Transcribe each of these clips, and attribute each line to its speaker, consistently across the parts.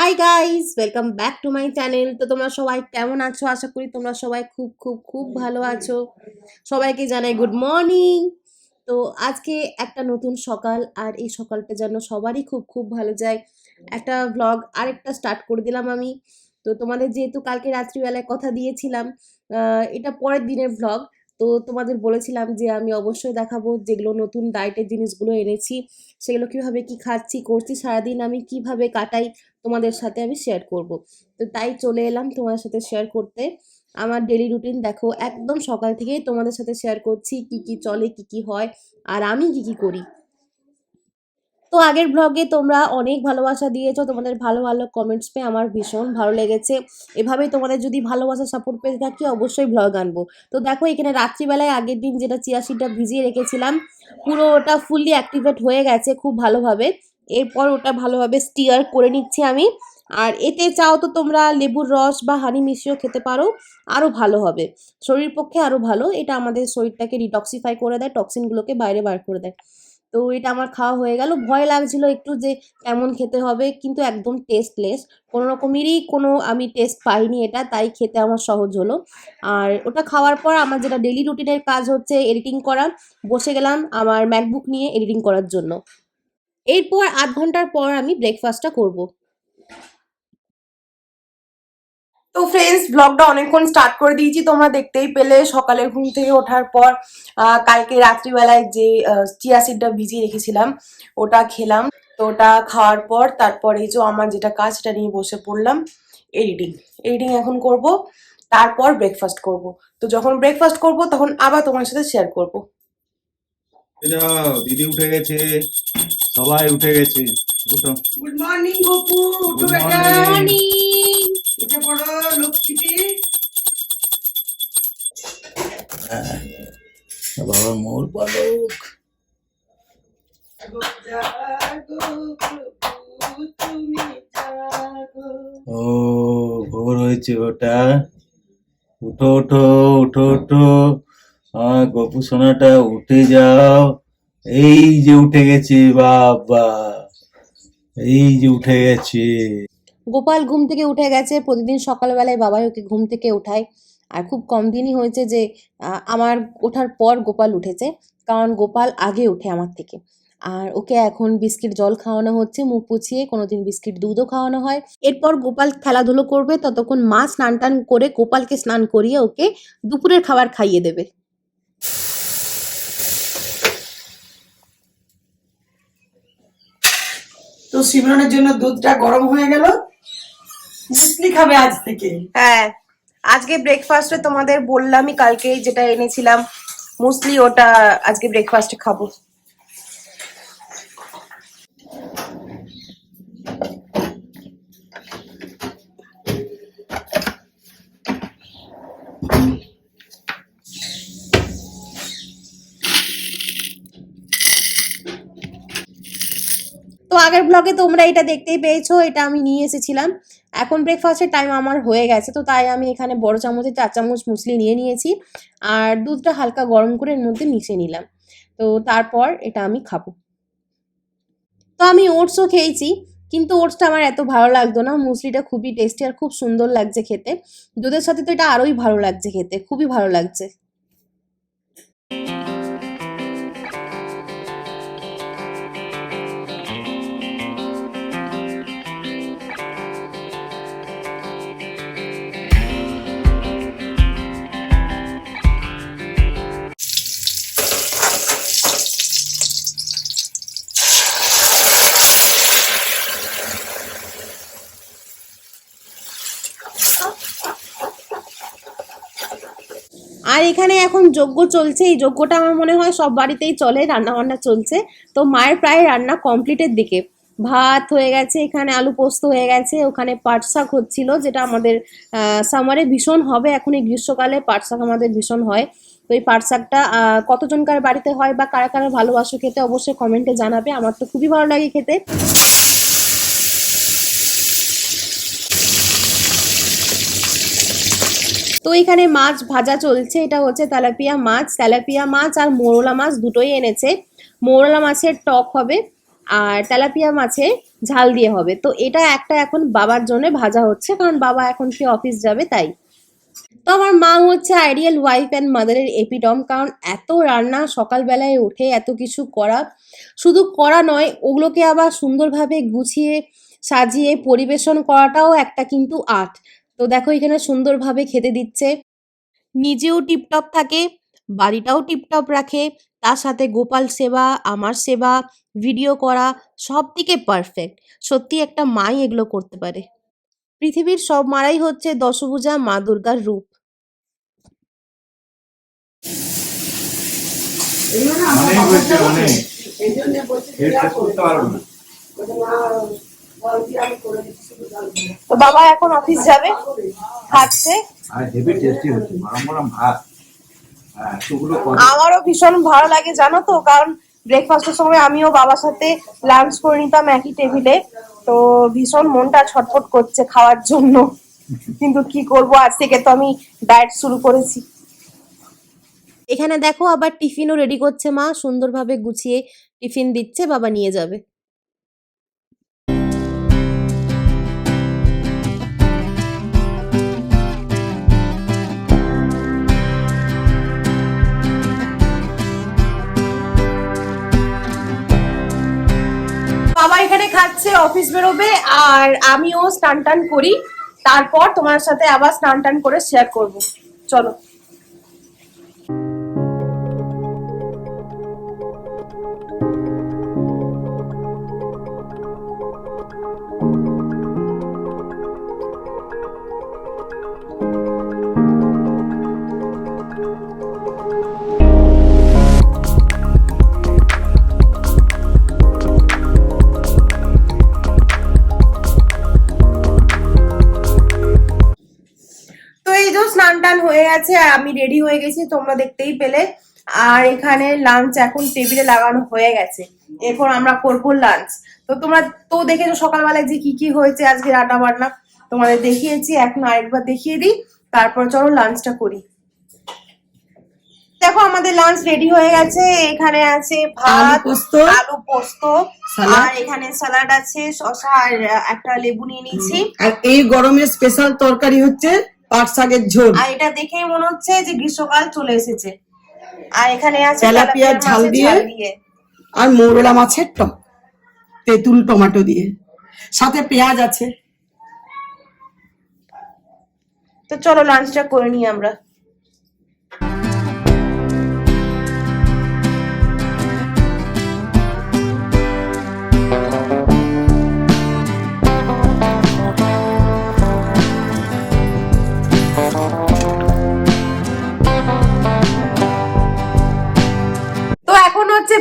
Speaker 1: Hi guys welcome back to my channel তো তোমরা সবাই কেমন আছো? আশা করি তোমরা সবাই খুব খুব খুব ভালো আছো। সবাইকে জানাই গুড মর্নিং তো আজকে একটা নতুন সকাল, আর এই সকালটা যেন সবারই খুব খুব ভালো যায়। একটা ব্লগ আরেকটা স্টার্ট করে দিলাম আমি। তো তোমাদের যেহেতু কালকে রাত্রিবেলায় কথা দিয়েছিলাম এটা পরের দিনের ব্লগ তো তোমাদের বলেছিলাম যে আমি অবশ্যই দেখাবো যেগুলো নতুন ডায়েটের জিনিসগুলো এনেছি। সেগুলো কীভাবে কি খাচ্ছি, করছি, সারাদিন আমি কীভাবে কাটাই। তোমাদের সাথে আমি শেয়ার করব। তো তাই চলে এলাম তোমাদের সাথে শেয়ার করতে। আমার ডেলি রুটিন দেখো, একদম সকাল থেকেই তোমাদের সাথে শেয়ার করছি কি কি চলে, কি কি হয়, আর আমি কি কি করি। তো আগের ব্লগে তোমরা অনেক ভালোবাসা দিয়েছ, তোমাদের ভালো ভালো কমেন্টস পেয়ে আমার ভীষণ ভালো লেগেছে। এভাবেই তোমাদের যদি ভালোবাসা সাপোর্ট পেয়ে থাকি, অবশ্যই ব্লগ আনব। তো দেখো, এখানে রাত্রিবেলায় আগের দিন যেটা চিয়া সিডটা ভিজিয়ে রেখেছিলাম পুরো ওটা ফুললি অ্যাক্টিভেট হয়ে গেছে খুব ভালোভাবে। এরপর ওটা ভালোভাবে স্টিয়ার করে নিচ্ছি আমি। আর এতে চাও তো তোমরা লেবুর রস বা হানি মিশিয়েও খেতে পারো আরও ভালো হবে। শরীর পক্ষে আরও ভালো, এটা আমাদের শরীরটাকে ডিটক্সিফাই করে দেয় টক্সিনগুলোকে বাইরে বার করে দেয়। তো এটা আমার খাওয়া হয়ে গেল। ভয় লাগছিল একটু যে কেমন খেতে হবে, কিন্তু একদম টেস্টলেস কোনো রকমেরই কোনো আমি টেস্ট পাইনি এটা, তাই খেতে আমার সহজ হলো। আর ওটা খাওয়ার পর আমার যেটা ডেলি রুটিনের কাজ হচ্ছে এডিটিং করা। বসে গেলাম আমার ম্যাকবুক নিয়ে এডিটিং করার জন্য। এরপর আধ ঘণ্টার পর আমি ব্রেকফাস্টটা করব। তো ফ্রেন্ডস ব্লগটা অনেকক্ষণ স্টার্ট করে দিয়েছি তোমরা দেখতেই পেলে সকালে ঘুম থেকে ওঠার পর কালকে রাত্রিবেলায় যে চিয়া সিডটা ভিজিয়ে রেখেছিলাম ওটা খেলাম তো ওটা খাওয়ার পর তারপর এই যে আমার যেটা কাজ সেটা নিয়ে বসে পড়লাম এডিটিং এডিটিং এখন করব তারপর ব্রেকফাস্ট করব। তো যখন ব্রেকফাস্ট করব তখন আবার তোমার সাথে শেয়ার করব।
Speaker 2: দিদি উঠে গেছে। সবাই উঠে গেছে। উঠো।
Speaker 3: গুড মর্নিং গপু উঠো বেটা।
Speaker 2: morning.
Speaker 3: উঠে পড়ো লক্ষ্মীটি
Speaker 2: বাবা মোর পালক।
Speaker 3: জাগো প্রভু তুমি জাগো
Speaker 2: ও ভোর হয়েছে ওটা। উঠো উঠো উঠো উঠো। আমার গপু সোনাটা উঠে যাও। এই যে উঠে গেছে, বাবা। এই যে উঠে গেছে।
Speaker 1: গোপাল ঘুম থেকে উঠে গেছে। প্রতিদিন সকালবেলায় বাবাই ওকে ঘুম থেকে উঠায়। আর খুব কম দিনই হয়েছে যে আমার ওঠার পর গোপাল উঠেছে। কারণ গোপাল আগে উঠে আমার থেকে। আর ওকে এখন বিস্কিট জল খাওয়ানো হচ্ছে, মুখ পুছিয়ে কোনোদিন বিস্কিট দুধও খাওয়ানো হয়। এরপর গোপাল খেলাধুলো করবে, ততক্ষণ মা স্নান টান করে গোপালকে স্নান করিয়ে ওকে দুপুরের খাবার খাইয়ে দেবে।
Speaker 3: তো সিমরনের জন্য দুধটা গরম হয়ে গেল। মুসলি খাবে আজ থেকে।
Speaker 1: হ্যাঁ আজকে ব্রেকফাস্টে তোমাদের বললামই কালকে যেটা এনেছিলাম। মুসলি ওটা আজকে ব্রেকফাস্টে খাব। আগের ব্লগে তোমরা এটা দেখতেই পেয়েছ, এটা আমি নিয়ে এসেছিলাম। এখন ব্রেকফাস্টের টাইম আমার হয়ে গেছে, তো তাই আমি এখানে বড় চামচে চার চামচ মুসলি নিয়ে নিয়েছি আর দুধটা হালকা গরম করে এর মধ্যে মিশিয়ে নিলাম। তো তারপর এটা আমি খাব। তো আমি ওটসও খেয়েছি, কিন্তু ওটসটা আমার এত ভালো লাগতো না, মুসলিটা খুবই টেস্টি আর খুব সুন্দর লাগছে খেতে। দুধের সাথে তো এটা আরোই ভালো লাগছে খেতে, খুবই ভালো লাগছে। এখানে এখন যজ্ঞ চলছে, এই যজ্ঞটা আমার মনে হয় সব বাড়িতেই চলে রান্না বান্না চলছে। তো মায়ের প্রায় রান্না কমপ্লিটের দিকে। ভাত হয়ে গেছে, এখানে আলু পোস্ত হয়ে গেছে, ওখানে পাট শাক হচ্ছিল, যেটা আমাদের সামারে ভীষণ হবে, এখন এই গ্রীষ্মকালে পাট শাক আমাদের ভীষণ হয়। তো এই পাট শাকটা কতজনকার বাড়িতে হয় বা কারা কারা ভালোবাসো খেতে অবশ্যই কমেন্টে জানাবে, আমার তো খুবই ভালো লাগে খেতে। তো এখানে মাছ ভাজা চলছে, এটা হচ্ছে তেলাপিয়া মাছ তেলাপিয়া মাছ আর মোরলা মাছ দুটোই এনেছে। মোরলা মাছের টক হবে আর তেলাপিয়া মাছে ঝাল দিয়ে হবে। তো এটা একটা এখন বাবার জন্য ভাজা হচ্ছে, কারণ বাবা এখন সে অফিস যাবে তাই। তো আমার মা হচ্ছে আইডিয়াল ওয়াইফ অ্যান্ড মাদারের এপিডম, কারণ এত রান্না সকালবেলায় উঠে এত কিছু করা। শুধু করা নয়, ওগুলোকে আবার সুন্দরভাবে গুছিয়ে, সাজিয়ে পরিবেশন করাটাও একটা কিন্তু আর্ট। তো দেখো এখানে সুন্দরভাবে খেতে দিচ্ছে। নিজেও টিপটপ থাকে, বাড়িটাও টিপটপ রাখে, তার সাথে গোপাল সেবা, আমার সেবা ভিডিও করা সব দিকে পারফেক্ট সত্যি একটা মাই এগুলো করতে পারে। পৃথিবীর সব মারাই হচ্ছে দশভুজা মা দুর্গার রূপ।
Speaker 2: অনেক।
Speaker 3: এই জন্য বলছে
Speaker 1: তো বাবা এখন অফিস যাবে
Speaker 2: করে
Speaker 1: আমারও ভীষণ ভালো লাগে জানো তো? কারণ ব্রেকফাস্টের সময় আমিও বাবার সাথে লাঞ্চ করে নিতাম একই টেবিলে তো ভীষণ মনটা ছটফট করছে খাওয়ার জন্য। কিন্তু কি করব আজ থেকে তো আমি ডায়েট শুরু করেছি। এখানে দেখো আবার টিফিনও রেডি করছে মা। সুন্দরভাবে গুছিয়ে টিফিন দিচ্ছে বাবা নিয়ে যাবে। বাবা এখানে খাচ্ছে অফিস বেরোবে, আর আমিও স্নান টান করি। তারপর তোমার সাথে আবার স্নান টান করে শেয়ার করব। চলো। গেছে আর আমি রেডি হয়ে গেছি তোমরা দেখতেই পেলে। আর এখানে লাঞ্চ এখন টেবিলে লাগানো হয়ে গেছে। এরপর আমরা করব লাঞ্চ তো তোমরা তো দেখেছ সকালবেলায় যে কি কি হয়েছে আজকে রান্না বান্না তোমাদের দেখিয়েছি এখন আরেকবার দেখিয়ে দিই। তারপর চলো লাঞ্চটা করি। দেখো আমাদের লাঞ্চ রেডি হয়ে গেছে। এখানে আছে ভাত
Speaker 3: পোস্ত
Speaker 1: আলু পোস্ত আর এখানে স্যালাড আছে শসা আর একটা লেবু নিয়ে নিয়েছি।
Speaker 3: আর এই গরমের স্পেশাল তরকারি হচ্ছে পাট শাকের ঝোল।
Speaker 1: আর এটা দেখেই মনে হচ্ছে যে গ্রীষ্মকাল চলে এসেছে। আর এখানে আছে
Speaker 3: তেলাপিয়ার
Speaker 1: তেলাপিয়া
Speaker 3: ঝাল দিয়ে।
Speaker 1: ঝাল দিয়ে।
Speaker 3: আর মৌরলা মাছের টক তেঁতুল টমেটো দিয়ে। সাথে পেঁয়াজ আছে।
Speaker 1: তো চলো লাঞ্চটা করে নিই আমরা।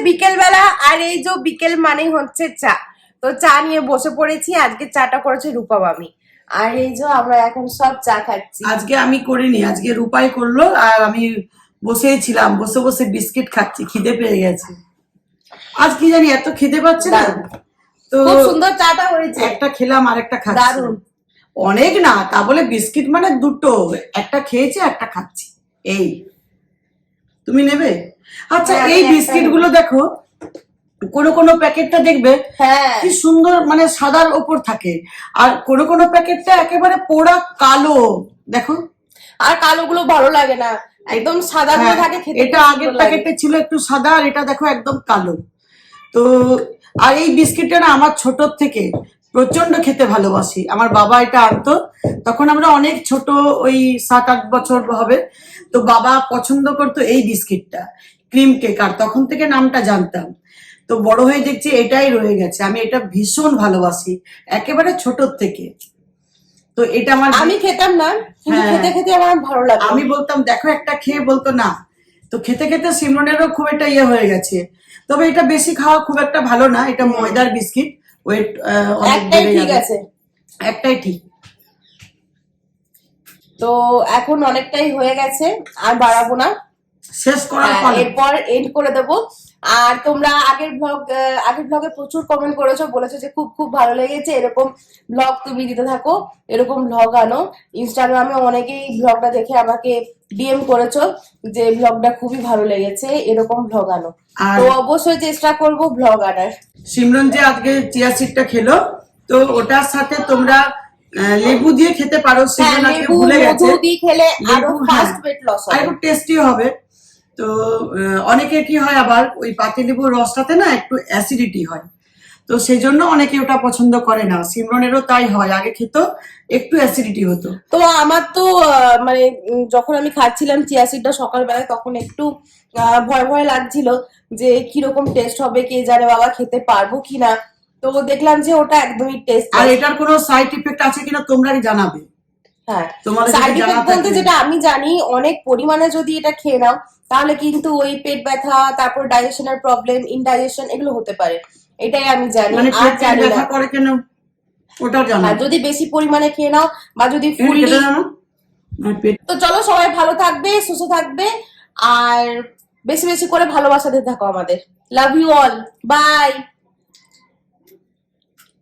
Speaker 1: বিকেল বেলা আর এই যে বিকেল মানে হচ্ছে চা। তো চা নিয়ে বসে পড়েছি আজকে চাটা করেছে রূপা মামি আর এই যে আমরা এখন সব চা খাচ্ছি।
Speaker 3: আজকে আমি করিনি আজকে রূপাই করল আর আমি বসেই ছিলাম বসে বসে বিস্কিট খাচ্ছি খিদে পেয়ে গেছে। আজ কি জানি এত খিদে পাচ্ছে না? তো
Speaker 1: খুব সুন্দর চাটা হয়েছে।
Speaker 3: একটা খেলাম আর একটা খাচ্ছি।
Speaker 1: দারুণ।
Speaker 3: অনেক না তা বলে বিস্কিট মানে দুটো একটা খেয়েছি একটা খাচ্ছি। এই। তুমি নেবে? আচ্ছা
Speaker 1: হ্যাঁ,
Speaker 3: এই বিস্কিটগুলো দেখো কোনো কোনো প্যাকেটটা দেখবে
Speaker 1: হ্যাঁ।
Speaker 3: কি সুন্দর মানে সাদার ওপর থাকে। আর কোনো কোনো প্যাকেটটা একেবারে পোড়া কালো দেখো।
Speaker 1: আর কালো গুলো ভালো লাগে না। একদম সাদা গুলো
Speaker 3: হ্যাঁ,
Speaker 1: থাকে
Speaker 3: এটা আগের প্যাকেটে ছিল একটু সাদা আর এটা দেখো একদম কালো। তো আর এই বিস্কিটটা না আমার ছোটর থেকে। প্রচণ্ড খেতে ভালোবাসি। আমার বাবা এটা আনতো। তখন আমরা অনেক ছোট ওই সাত আট বছর হবে। তো বাবা পছন্দ করতো এই বিস্কিটটা ক্রিম কেক। আর তখন থেকে নামটা জানতাম। তো বড় হয়ে দেখছি এটাই রয়ে গেছে। আমি এটা ভীষণ ভালোবাসি একেবারে ছোটর থেকে। তো এটা আমার
Speaker 1: আমি খেতাম না
Speaker 3: হ্যাঁ।
Speaker 1: খেতে খেতে আমার ভালো লাগে
Speaker 3: আমি বলতাম দেখো একটা খেয়ে বলতো না। তো খেতে খেতে সিমরনেরও খুব একটা ইয়ে হয়ে গেছে। তবে এটা বেশি খাওয়া খুব একটা ভালো না। এটা ময়দার বিস্কিট। ওয়েট
Speaker 1: একটাই ঠিক আছে।
Speaker 3: একটাই ঠিক।
Speaker 1: তো এখন অনেকটাই হয়ে গেছে আর বাড়াবো না।
Speaker 3: শেষ করার
Speaker 1: পর
Speaker 3: ফলে।
Speaker 1: এরপর এন্ড করে দেবো। আর তোমরা আগের ব্লগ আগের ব্লগে প্রচুর কমেন্ট করেছ বলেছ যে খুব খুব ভালো লেগেছে। এরকম ব্লগ তুমি দিতে থাকো এরকম ব্লগ আনো। ইনস্টাগ্রামে অনেকেই ব্লগটা দেখে আমাকে ডিএম করেছ যে ব্লগটা খুবই ভালো লেগেছে এরকম ব্লগ আনো।
Speaker 3: আর
Speaker 1: তো অবশ্যই চেষ্টা করব ব্লগ আনার।
Speaker 3: সিমরন যে আজকে চিয়া সিডটা খেলো তো ওটার সাথে তোমরা লেবু দিয়ে খেতে পারো।
Speaker 1: হ্যাঁ
Speaker 3: সিমরন আজকে ভুলে গেছে।
Speaker 1: মধু দিয়ে খেলে আরও
Speaker 3: লেবু, হ্যাঁ।
Speaker 1: ফাস্ট ওয়েট লস
Speaker 3: আর
Speaker 1: হবে।
Speaker 3: একটু টেস্টি হবে। তো আহ, অনেকের কি হয় আবার ওই পাতিলেবুর রসটাতে না একটু অ্যাসিডিটি হয়। তো সেই জন্য অনেকে ওটা পছন্দ করে না। সিমরনেরও তাই হয়। আগে খেত একটু অ্যাসিডিটি হতো।
Speaker 1: তো আমার তো মানে যখন আমি খাচ্ছিলাম চিয়া সিডটা সকালবেলায় তখন একটু ভয় ভয় লাগছিল যে কীরকম টেস্ট হবে কে জানে বাবা খেতে পারব কিনা। তো দেখলাম যে ওটা একদমই টেস্ট
Speaker 3: আর এটার কোনো সাইড ইফেক্ট আছে কিনা তোমরাই জানাবে।
Speaker 1: হ্যাঁ। সাইড ইফেক্ট বলতে যেটা আমি জানি অনেক পরিমাণে যদি এটা খেয়ে নাও তাহলে কিন্তু ওই পেট ব্যথা তারপর ডাইজেশনের প্রবলেম ইনডাইজেশন এগুলো হতে পারে। এটাই আমি জানি
Speaker 3: মানে
Speaker 1: আর জানি না।
Speaker 3: করে কেন? ওটা জানো।
Speaker 1: আর যদি বেশি পরিমাণে খেয়ে নাও বা যদি ফুললি
Speaker 3: পেট
Speaker 1: তো চলো সবাই ভালো থাকবে সুস্থ থাকবে আর বেশি বেশি করে ভালোবাসা দিতে থাকো আমাদের। Love you all by